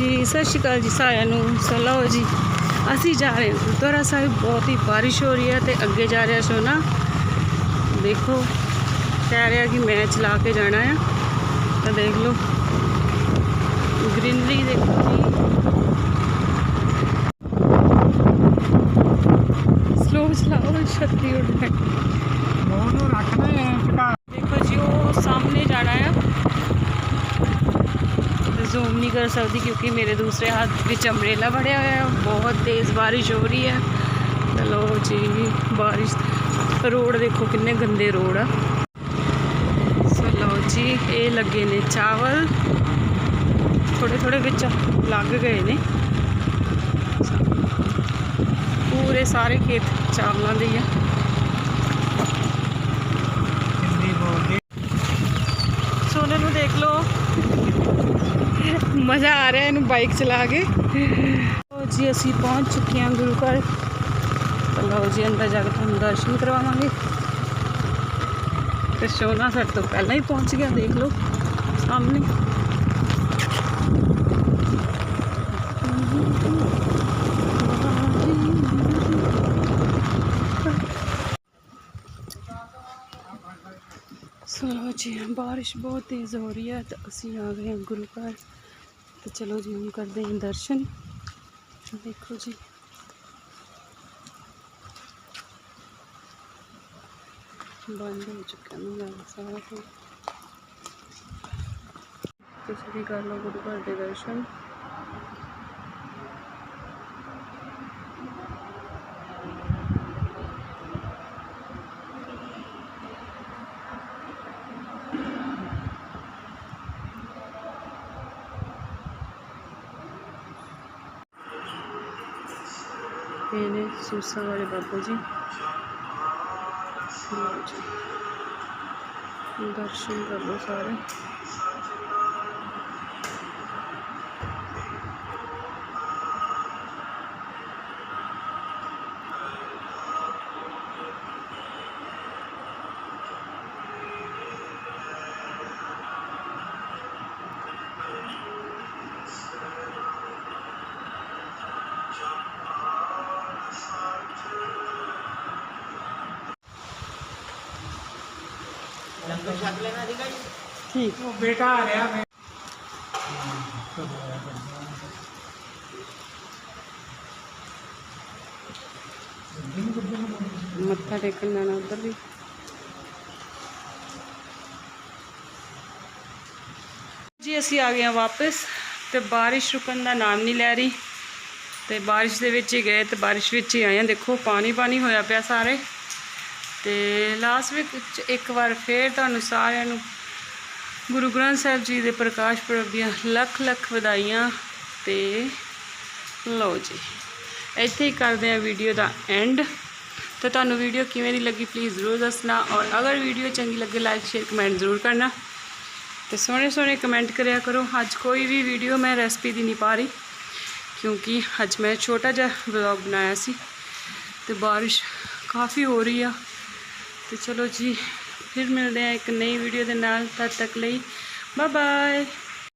ਜੀ ਸਤਿ ਸ਼੍ਰੀ ਅਕਾਲ ਜੀ ਸਾਰਿਆਂ ਨੂੰ ਸਲੋ ਜੀ ਅਸੀਂ ਜਾ ਰਹੇ ਹਾਂ ਗੁਰਦੁਆਰਾ ਸਾਹਿਬ ਬਹੁਤ ਹੀ ਬਾਰਿਸ਼ ਹੋ ਰਹੀ ਹੈ ਤੇ ਅੱਗੇ ਜਾ ਰਿਹਾ ਸੋਨਾ। ਦੇਖੋ ਕਹਿ ਰਿਹਾ ਕਿ ਮੈਂ ਚਲਾ ਕੇ ਜਾਣਾ ਆ ਤਾਂ ਦੇਖ ਲਓ। ਗ੍ਰੀਨਰੀ ਦੇਖੋ ਜੀ। ਸਲੋ ਚਲਾਓ ਛੱਤੀ ਉੱਡ ਟਿਕਾ ਦੇਖੋ ਜੀ ਉਹ ਸਾਹਮਣੇ ਜਾਣਾ ਆ। ਜ਼ੂਮ ਨਹੀਂ ਕਰ ਸਕਦੀ ਕਿਉਂਕਿ ਮੇਰੇ ਦੂਸਰੇ ਹੱਥ ਵਿੱਚ ਅੰਬ੍ਰੇਲਾ ਫੜਿਆ ਹੋਇਆ ਹੈ ਬਹੁਤ ਤੇਜ਼ ਬਾਰਿਸ਼ ਹੋ ਰਹੀ ਹੈ ਚਲੋ ਜੀ ਬਾਰਿਸ਼ ਰੋਡ ਦੇਖੋ ਕਿੰਨੇ ਗੰਦੇ ਰੋਡ ਆ ਚਲੋ ਜੀ ਇਹ ਲੱਗੇ ਨੇ ਚਾਵਲ ਥੋੜੇ ਥੋੜੇ ਵਿੱਚ ਲੱਗ ਗਏ ਨੇ ਪੂਰੇ ਸਾਰੇ ਖੇਤ ਚਾਵਲਾਂ ਦੇ ਆ ਬੋਲਦੀ ਸੋਨੇ ਨੂੰ ਦੇਖ ਲਓ ਮਜ਼ਾ ਆ ਰਿਹਾ ਇਹਨੂੰ ਬਾਈਕ ਚਲਾ ਕੇ। ਲਓ ਜੀ, ਅਸੀਂ ਪਹੁੰਚ ਚੁੱਕੇ ਹਾਂ ਗੁਰੂ ਘਰ। ਤਾਂ ਲਓ ਜੀ, ਅੰਦਰ ਜਾ ਕੇ ਤੁਹਾਨੂੰ ਦਰਸ਼ਨ ਕਰਵਾਵਾਂਗੇ। ਤੇ ਸੋਨਾ ਸਾਡੇ ਤੋਂ ਪਹਿਲਾਂ ਹੀ ਪਹੁੰਚ ਗਿਆ, ਦੇਖ ਲਓ, ਸਾਹਮਣੇ। ਚਲੋ ਜੀ, ਬਾਰਿਸ਼ ਬਹੁਤ ਤੇਜ਼ ਹੋ ਰਹੀ ਹੈ, ਤਾਂ ਅਸੀਂ ਆ ਗਏ ਹਾਂ ਗੁਰੂ ਘਰ। ਤੇ ਚਲੋ ਜੀ, ਹੁਣ ਕਰਦੇ ਹਾਂ ਦਰਸ਼ਨ। ਦੇਖੋ ਜੀ। ਬੰਦ ਹੋ ਚੁੱਕਾ ਮੈਨੂੰ ਸਾਰਾ ਕੁਝ। ਤੁਸੀਂ ਵੀ ਕਰ ਲਓ ਗੁਰੂ ਘਰ ਦੇ ਦਰਸ਼ਨ। ਇਹ ਨੇ ਸੂਸਾਂ ਵਾਲੇ ਬਾਬਾ ਜੀ। ਲਓ ਜੀ। ਦਰਸ਼ਨ ਕਰ ਲਓ ਸਾਰੇ। ਠੀਕ। ਉਹ ਬੇਟਾ ਆ ਰਿਹਾ ਮੈਂ। ਮੱਥਾ ਟੇਕਣ ਜਾਣਾ ਉੱਧਰ ਵੀ। ਜੀ ਅਸੀਂ ਆ ਗਏ ਹਾਂ ਵਾਪਸ ਤੇ ਬਾਰਿਸ਼ ਰੁਕਣ ਦਾ ਨਾਮ ਨਹੀਂ ਲੈ ਰਹੀ। ਤੇ ਬਾਰਿਸ਼ ਦੇ ਵਿੱਚ ਹੀ ਗਏ ਤੇ ਬਾਰਿਸ਼ ਵਿੱਚ ਹੀ ਆਏ ਹਾਂ। ਦੇਖੋ ਪਾਣੀ ਪਾਣੀ ਹੋਇਆ ਪਿਆ ਸਾਰੇ। ਤੇ ਲਾਸਟ ਵਿੱਚ ਇੱਕ ਵਾਰ ਫੇਰ ਤੁਹਾਨੂੰ ਸਾਰਿਆਂ ਨੂੰ ਗੁਰੂ ਗ੍ਰੰਥ ਸਾਹਿਬ ਜੀ ਦੇ ਪ੍ਰਕਾਸ਼ ਪੁਰਬ ਦੀਆਂ ਲੱਖ ਲੱਖ ਵਧਾਈਆਂ ਤੇ ਲਓ ਜੀ, ਇੱਥੇ ਹੀ ਕਰਦੇ ਹਾਂ ਵੀਡੀਓ ਦਾ ਐਂਡ ਤੇ ਤੁਹਾਨੂੰ ਵੀਡੀਓ ਕਿਵੇਂ ਦੀ ਲੱਗੀ ਪਲੀਜ਼ ਜ਼ਰੂਰ ਦੱਸਣਾ ਔਰ ਅਗਰ ਵੀਡੀਓ ਚੰਗੀ ਲੱਗੇ ਲਾਈਕ ਸ਼ੇਅਰ ਕਮੈਂਟ ਜ਼ਰੂਰ ਕਰਨਾ। ਤੇ ਸੋਹਣੇ ਸੋਹਣੇ ਕਮੈਂਟ ਕਰਿਆ ਕਰੋ। ਅੱਜ ਕੋਈ ਵੀ ਵੀਡੀਓ ਮੈਂ ਰੈਸਪੀ ਦੀ ਨਹੀਂ ਪਾ ਰਹੀ ਕਿਉਂਕਿ ਅੱਜ ਮੈਂ ਛੋਟਾ ਜਿਹਾ ਵਲੌਗ ਬਣਾਇਆ ਸੀ ਤੇ ਬਾਰਿਸ਼ ਕਾਫੀ ਹੋ ਰਹੀ ਆ। ਤੇ ਚਲੋ ਜੀ, ਫਿਰ ਮਿਲਦੇ ਆ ਇੱਕ ਨਈ ਵੀਡੀਓ ਦੇ ਨਾਲ, ਤਦ ਤੱਕ ਲਈ ਬਾਏ ਬਾਏ